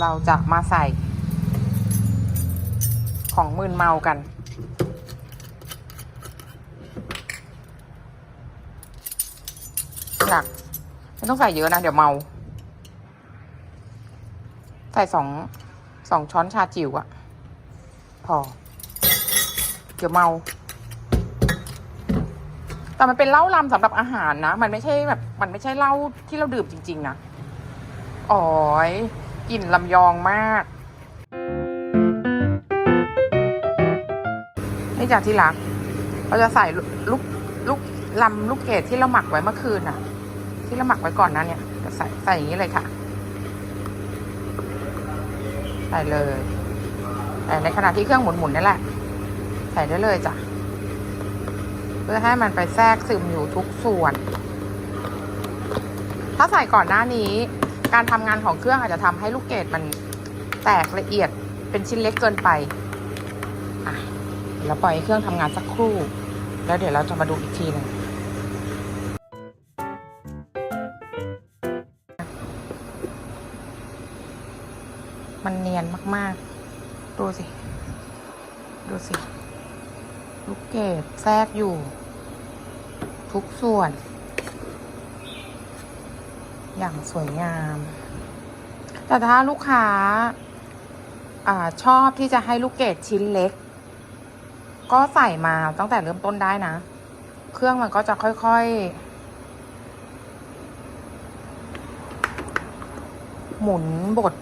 เราจะมาใส่ ของมืนเมากัน หนัก ไม่ต้องใส่เยอะนะ เดี๋ยวเมา ใส่สองสองช้อนชาจิ๋วอะพอ เดี๋ยวเมา แต่มันเป็นเหล้าลำสำหรับอาหารนะ มันไม่ใช่แบบ มันไม่ใช่เหล้าที่เราดื่มจริง ๆ นะอ๋อย กลิ่นลำยองมากนี่จากที่รัก เราจะใส่ลูกลูกลำลูกเกดที่เราหมักไว้เมื่อคืนน่ะ ที่เราหมักไว้ก่อนนั้นเนี่ยจะใส่ใส่อย่างนี้เลยค่ะ ใส่เลยแต่ในขณะที่เครื่องหมุนๆนี่แหละ ใส่ได้เลยจ้ะ เพื่อให้มันไปแทรกซึมอยู่ทุกส่วน ถ้าใส่ก่อนหน้านี้ การทำงานของเครื่องอาจจะทำให้ลูกเกดมันแตกละเอียดเป็นชิ้นเล็กเกินไปอะเดี๋ยวเราปล่อยให้เครื่องทำงานสักครู่ แล้วเดี๋ยวเราจะมาดูอีกทีหนึ่งมันเนียนมากๆ ดูสิ ดูสิ ลูกเกดแทรกอยู่ ทุกส่วน อย่างสวยงาม แต่ถ้าลูกค้าอาชอบที่จะให้ลูกเกดชิ้นเล็ก ก็ใส่มาตั้งแต่เริ่มต้นได้นะ เครื่องมันก็จะค่อยๆ หมุนบด